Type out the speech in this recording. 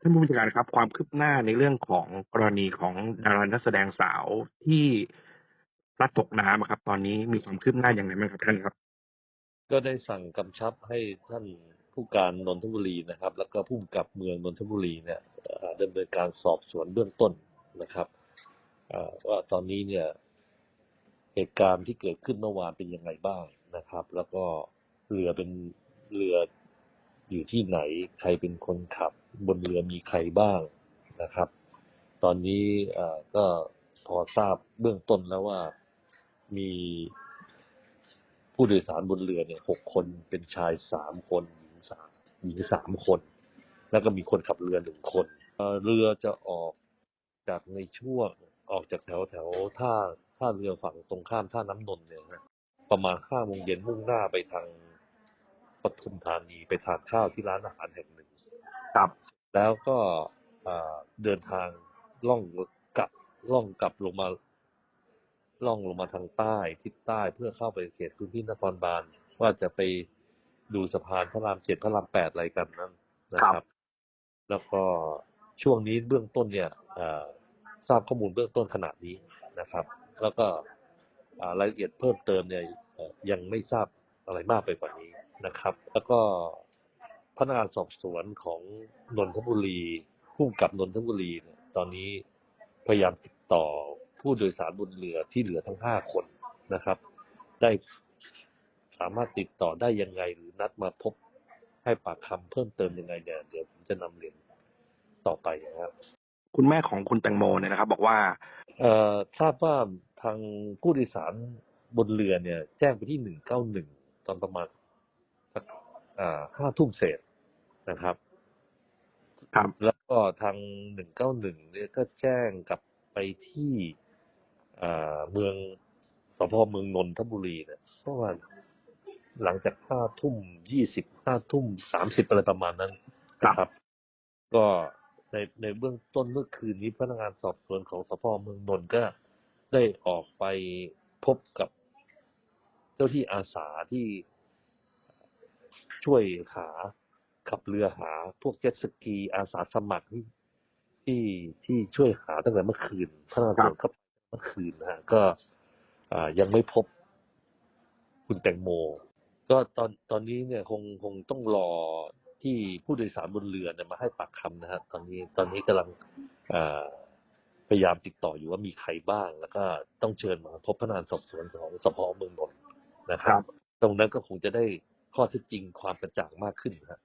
ท่านผู้บัญชาการครับ ความคืบหน้าในเรื่องของกรณีของดารานักแสดงสาวที่พลัดตกน้ำครับ ตอนนี้มีความคืบหน้าอย่างไรบ้างครับท่านครับ ก็ได้สั่งกำชับให้ท่านผู้การนนทบุรีนะครับ แล้วก็ผู้กำกับเมืองนนทบุรีเนี่ยเดำเนินการสอบสวนเบื้องต้นนะครับว่าตอนนี้เนี่ยเหตุการณ์ที่เกิดขึ้นเมื่อวานเป็นยังไงบ้างนะครับ แล้วก็เรือเป็นเรืออยู่ที่ไหน ใครเป็นคนขับ บนเรือมีใครบ้างนะครับ ตอนนี้ก็พอทราบเบื้องต้นแล้วว่ามีผู้โดยสารบนเรือเนี่ยหกคนเป็นชายสามคนหญิงสามหญิงสามคน แล้วก็มีคนขับเรือหนึ่งคนเรือจะออกจากในช่วงออกจากแถวแถวท่าท่าเรือฝั่งตรงข้ามท่าน้ำนนท์เนี่ยนะประมาณห้าโมงเย็นมุ่งหน้าไปทางปทุมธานีไปทานข้าวที่ร้านอาหารแห่งหนึ่งครับ แล้วก็อ่าเดินทางล่องกลับล่องกลับลงมา ล่องลงมาทางใต้ทิศใต้เพื่อเข้าไปเขตพื้นที่นครบาลว่าจะไปดูสะพานพระรามเจ็ดพระรามแปดอะไรกันนั้นนะคครัรับบแล้วก็ช่วงนี้เบื้องต้นเนี่ยอ่าทราบข้อมูลเบื้องต้นขนาดนี้นะครับ แล้วก็อ่ารายละเอียดเพิ่มเติมเนี่ยเอ่อยังไม่ทราบอะไรมากไปกว่านี้นะครับ แล้วก็ พนักงานสอบสวนของนนทบุรีผู้กำกับนนทบุรีเนี่ยตอนนี้พยายามติดต่อผู้โดยสารบนเรือที่เหลือทั้งห้าคนนะครับ ได้สามารถติดต่อได้ยังไงหรือนัดมาพบให้ปากคำเพิ่มเติมยังไงเนี่ยเดี๋ยวผมจะนำเรียนต่อไปนะครับ คุณแม่ของคุณแตงโมเนี่ยนะครับ บอกว่าเอ่อทราบว่าทางผู้โดยสารบนเรือเนี่ย แจ้งไปที่หนึ่งเก้าหนึ่งตอนประมาณสักอ่าห้าทุ่มเศษ นะครับ ครับแล้วก็ทางหนึ่งเก้าหนึ่งเนี่ยก็แจ้งกลับไปที่อ่าเมืองสพเมืองนนทบุรีเนี่ยประมาณหลังจากห้าทุ่มยี่สิบห้าทุ่มสามสิบอะไรประมาณนั้นนะครับ ก็ในในเบื้องต้นเมื่อคืนนี้พนักงานสอบสวนของสพเมืองนนท์ก็ได้ออกไปพบกับเจ้าที่อาสาที่ช่วยหา ขับเรือหา พวกเจ็ตสกีอาสาสมัครที่ที่ที่ช่วยหาตั้งแต่เมื่อคืนพนักงานสอบสวนเข้าไปเมื่อคืนนะฮะก็อ่ายังไม่พบคุณแตงโม ก็ตอนตอนนี้เนี่ยคงคงต้องรอที่ผู้โดยสารบนเรือเนี่ยมาให้ปากคำนะฮะตอนนี้ตอนนี้กำลังอ่าพยายามติดต่ออยู่ว่ามีใครบ้าง แล้วก็ต้องเชิญมาพบพนักงานสอบสวนของสพเมืองนนท์นะครับ ตรงนั้นก็คงจะได้ข้อเท็จจริงความกระจ่างมากขึ้นนะฮะ